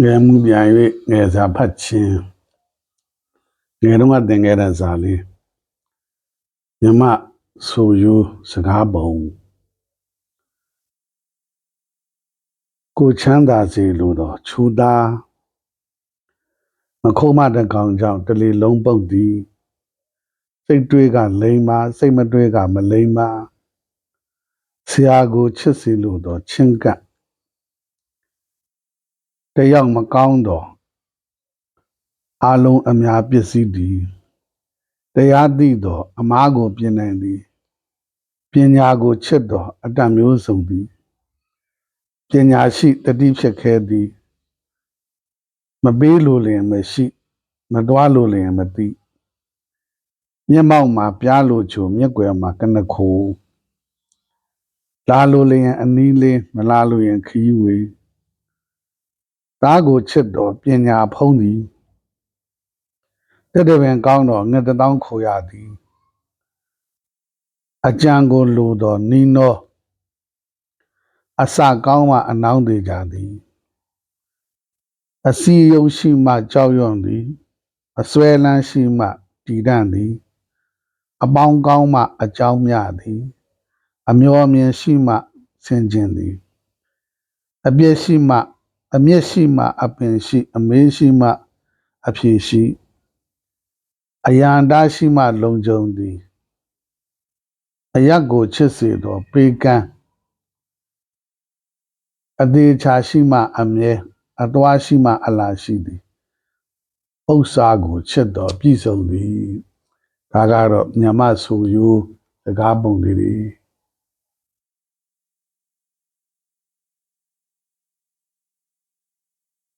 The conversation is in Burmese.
ငယ်မှုပြန်၍ငယ်စာဖတ်ခြင်းငယ်တော့ကသင်ခဲ့တဲ့စာလေးမြမဆိုယူစကားပုံကိုချမ်းသာစေလိုသောချူသားမခုံးမတကောင်ကြောင့်တလီလုံးပုတ်သည်စိတ်တွေးကလိမ်ပါစိတ်မတွေးကမလိမ်ပါဆရာကိုချစ်စီလိုသောချင်းကပ် တယောက်မကောင်းတော့အလုံးအများပစ္စည်းသည်တရားသိတော့အမားကိုပြင်နိုင်သည်ပညာကိုချစ်တော့အတ္တမျိုးစုံသည်ပညာရှိတတိဖြစ်ခဲသည်မပေးလို့လျင်မရှိမတွားလို့လျင်မသိမျက်မှောက်မှာပြားလို့ချိုမျက်ွယ်မှာကနခိုးလာလို့လျင်အနီးလေးမလာလို့ရင်ခီးဝေး သားကိုချစ်တော်ပညာဖုံးသည်တက်တဲ့ပင်ကောင်းတော်ငှက်တစ်တောင်းခိုရသည်အကြံကိုလိုတော်နီနောအစကောင်းမှအနောင်းသေးကြသည်အစီယုံရှိမှကြောက်ရွံ့သည်အစွဲလန်းရှိမှတည်တံ့သည် အပေါင်းကောင်းမှအကြောင်းမြသည် အမျောအမြင်ရှိမှဆင်ခြင်သည် အပြည့်ရှိမှ အမျက်ရှိမှအပင်ရှိ အမေးရှိမှအဖြေရှိအယန္တာရှိမှလုံခြုံသည်အယက်ကိုချစ်စေသောပေကံအသေးချာရှိမှအမြဲအသွားရှိမှအလားရှိသည်ဥစ္စာကိုချစ်တော်ပြည့်စုံသည်ဒါကတော့ညမဆိုယူစကားပုံလေးတွေ